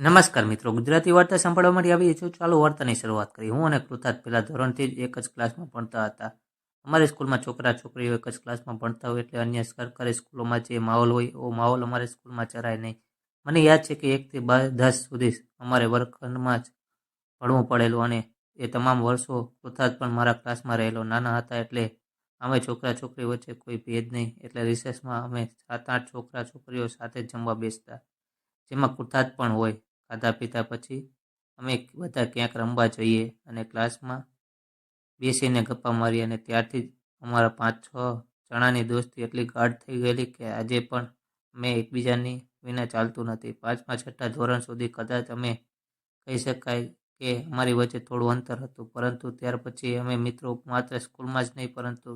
નમસ્કાર મિત્રો, ગુજરાતી વાર્તા સાંભળવા માટે આવી છું. ચાલો વાર્તાની શરૂઆત કરી હું અને કૃતાર્થ પહેલાં ધોરણથી જ એક જ ક્લાસમાં ભણતા હતા. અમારી સ્કૂલમાં છોકરા છોકરીઓ એક જ ક્લાસમાં ભણતા હોય એટલે અન્ય સરકારી સ્કૂલોમાં જે માહોલ હોય, એવો માહોલ અમારી સ્કૂલમાં ચરાય નહીં. મને યાદ છે કે એકથી બાર દસ સુધી અમારે વર્ગખંડમાં જ ભણવું પડેલું અને એ તમામ વર્ષો કૃતાર્થ પણ મારા ક્લાસમાં રહેલો. નાના હતા એટલે અમે છોકરા છોકરી વચ્ચે કોઈ ભેદ નહીં. એટલે રિસેસમાં અમે સાત આઠ છોકરા છોકરીઓ સાથે જમવા બેસતા. જેમાં કૃતાર્થ પણ હોય. ખાધા પીધા પછી અમે બધા ક્યાંક રમવા જઈએ અને ક્લાસમાં બેસીને ગપ્પા મારી અને ત્યારથી જ અમારા પાંચ છ જણાની દોસ્તી એટલી ગાઢ થઈ ગયેલી કે આજે પણ અમે એકબીજાની વિના ચાલતું નથી. પાંચમા છઠ્ઠા ધોરણ સુધી કદાચ અમે કહી શકાય કે અમારી વચ્ચે થોડું અંતર હતું, પરંતુ ત્યાર પછી અમે મિત્રો માત્ર સ્કૂલમાં જ નહીં, પરંતુ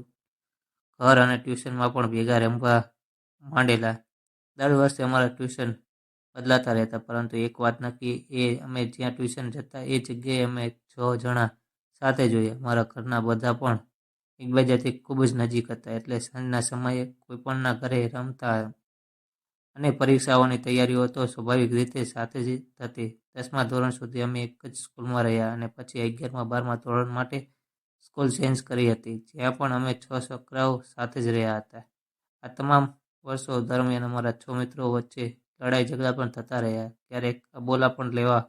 ઘર અને ટ્યુશનમાં પણ ભેગા રમવા માંડેલા. દર વર્ષે અમારા ટ્યુશન બદલાતા રહેતા, પરંતુ એક વાત નક્કી, એ અમે જ્યાં ટ્યુશન જતા, એ જગ્યાએ અમે છ જણા સાથે જોઈએ મારા ઘરના બધા પણ એકબીજાથી ખૂબ જ નજીક હતા, એટલે સાંજના સમયે કોઈપણના ઘરે રમતા અને પરીક્ષાઓની તૈયારીઓ તો સ્વાભાવિક રીતે સાથે જ થતી. દસમા ધોરણ સુધી અમે એક જ સ્કૂલમાં રહ્યા અને પછી અગિયારમા, બારમા ધોરણ માટે સ્કૂલ ચેન્જ કરી હતી, જ્યાં પણ અમે છ છોકરાઓ સાથે જ રહ્યા હતા. આ તમામ વર્ષો દરમિયાન અમારા છ મિત્રો વચ્ચે લડાઈ ઝઘડા પણ થતા રહ્યા. ક્યારેક અબોલા પણ લેવા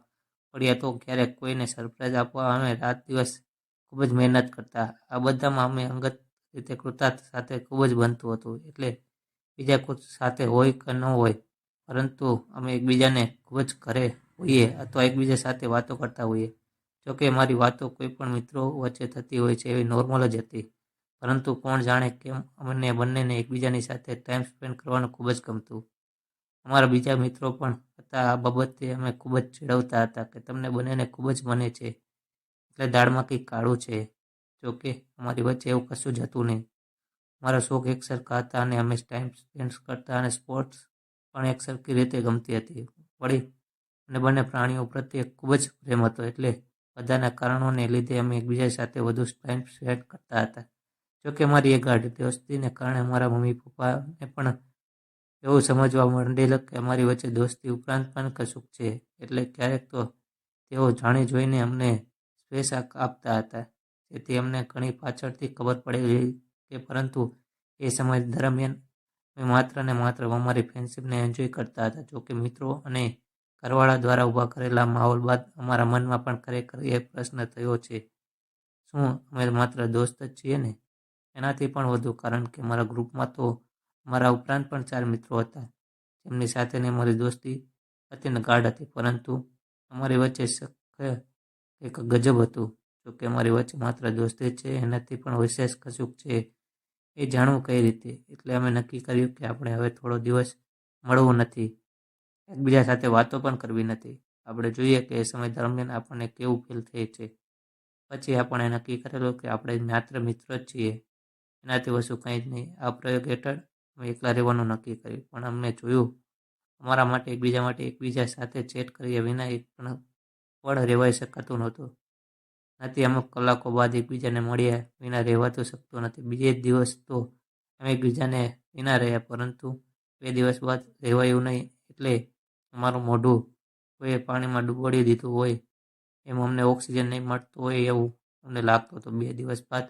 પડ્યા તો ક્યારેક કોઈને સરપ્રાઈઝ આપવા અમે રાત દિવસ ખૂબ જ મહેનત કરતા. આ બધામાં અમે અંગત રીતે કૃતાર્થ સાથે ખૂબ જ બનતું હતું. એટલે બીજા કોઈ સાથે હોય કે ન હોય, પરંતુ અમે એકબીજાને ખૂબ જ ઘરે હોઈએ અથવા એકબીજા સાથે વાતો કરતા હોઈએ. જોકે મારી વાતો કોઈ પણ મિત્રો વચ્ચે થતી હોય છે એવી નોર્મલ જ હતી. પરંતુ કોણ જાણે કેમ અમને બંનેને એકબીજાની સાથે ટાઈમ સ્પેન્ડ કરવાનું ખૂબ જ ગમતું. અમારા બીજા મિત્રો પણ હતા આ બાબતે અમે ખૂબ જ ચીડવતા હતા કે તમને બંનેને ખૂબ જ મને છે. એટલે દાળમાં કંઈક કાળું છે. જોકે અમારી વચ્ચે એવું કશું જ હતું નહીં. મારા શોખ એક સરખા હતા અને અમે ટાઈમ સ્પેન્ડ કરતા અને સ્પોર્ટ્સ પણ એક સરખી રીતે ગમતી હતી. વળી અને બંને પ્રાણીઓ પ્રત્યે ખૂબ જ પ્રેમ હતો. એટલે બધાના કારણોને લીધે અમે એકબીજા સાથે વધુ ટાઈમ સ્પેન્ડ કરતા હતા. જોકે મારી એ ગાઢ દોસ્તીને કારણે મારા મમ્મી પપ્પાને પણ એવું સમજવા માંડેલ કે અમારી વચ્ચે દોસ્તી ઉપરાંત પણ કશુંક છે. એટલે ક્યારેક તો તેઓ જાણી જોઈને અમને સ્પેસ આપતા હતા. જેથી અમને ઘણી પાછળથી ખબર પડેલી કે પરંતુ એ સમય દરમિયાન અમે માત્ર ને માત્ર અમારી ફ્રેન્ડશીપને એન્જોય કરતા હતા. જોકે મિત્રો અને ઘરવાળા દ્વારા ઊભા કરેલા માહોલ બાદ અમારા મનમાં પણ ખરેખર એ પ્રશ્ન થયો છે, શું અમે માત્ર દોસ્ત જ છીએ ને? એનાથી પણ વધુ કારણ કે મારા ગ્રુપમાં તો મારા ઉપરાંત પણ ચાર મિત્રો હતા. જેમની સાથેની મારી દોસ્તી અત્યંત ગાઢ હતી, પરંતુ અમારી વચ્ચે એક ગજબ હતું. જોકે અમારી વચ્ચે માત્ર દોસ્તી છે, એનાથી પણ વિશેષ કશુંક છે એ જાણવું કઈ રીતે? એટલે અમે નક્કી કર્યું કે આપણે હવે થોડો દિવસ મળવું નથી. એકબીજા સાથે વાતો પણ કરવી નથી. આપણે જોઈએ કે એ સમય દરમિયાન આપણને કેવું ફીલ થાય છે. પછી આપણે નક્કી કરેલું કે આપણે માત્ર મિત્ર જ છીએ. એનાથી વસ્તુ કંઈ જ નહીં. આ પ્રયોગ હેઠળ એકલા રહેવાનું નક્કી કર્યું. પણ અમને જોયું, અમારા માટે એકબીજા માટે એકબીજા સાથે ચેટ કર્યા વિના એક પણ પળ રહેવાઈ શકાતું નહોતું. નથી અમુક કલાકો બાદ એકબીજાને મળ્યા વિના રહેવાતું શકતું નથી. બીજે દિવસ તો અમે એકબીજાને વિના રહ્યા, પરંતુ બે દિવસ બાદ રહેવાયું નહીં એટલે અમારું મોઢું કોઈએ પાણીમાં ડૂબોડી દીધું હોય એમ અમને ઓક્સિજન નહીં મળતું હોય એવું અમને લાગતું હતું. બે દિવસ બાદ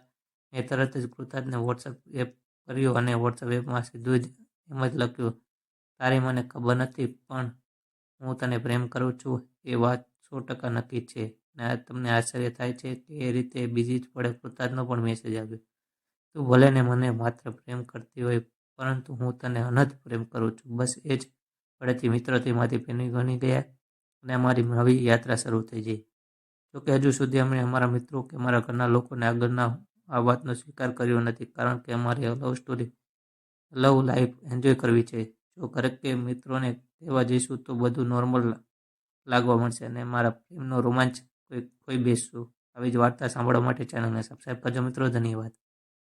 મેં તરત જ કૃતાર્થને વોટ્સઅપ એપ કર્યું અને વોટ્સઅપ એપમાં સીધું જ એમ જ લખ્યું, તારી મને ખબર નથી, પણ હું તને પ્રેમ કરું છું. એ વાત સો ટકા નક્કી છે અને તમને આશ્ચર્ય થાય છે કે એ રીતે બીજી જ પડે કૃતાર્થનો પણ મેસેજ આવ્યો. તું ભલે ને મને માત્ર પ્રેમ કરતી હોય, પરંતુ હું તને અનંત પ્રેમ કરું છું. બસ એ જ પડેથી મિત્રતામાંથી પેની ગણી ગયા અને અમારી નવી યાત્રા શરૂ થઈ ગઈ. જોકે હજુ સુધી અમે અમારા મિત્રો કે અમારા ઘરના લોકોને આગળના આ વાતનો સ્વીકાર કર્યો નથી કારણ કે અમારે love story love life enjoy કરવી છે. જો ઘરે કે મિત્રોને કહેવા જઈશું તો બધું નોર્મલ લાગવા મળશે અને મારા પ્રેમનો રોમાંચ કોઈ કોઈ બેસશું આવી જ વાર્તા સાંભળવા માટે ચેનલને સબસ્ક્રાઈબ કરજો મિત્રો. ધન્યવાદ.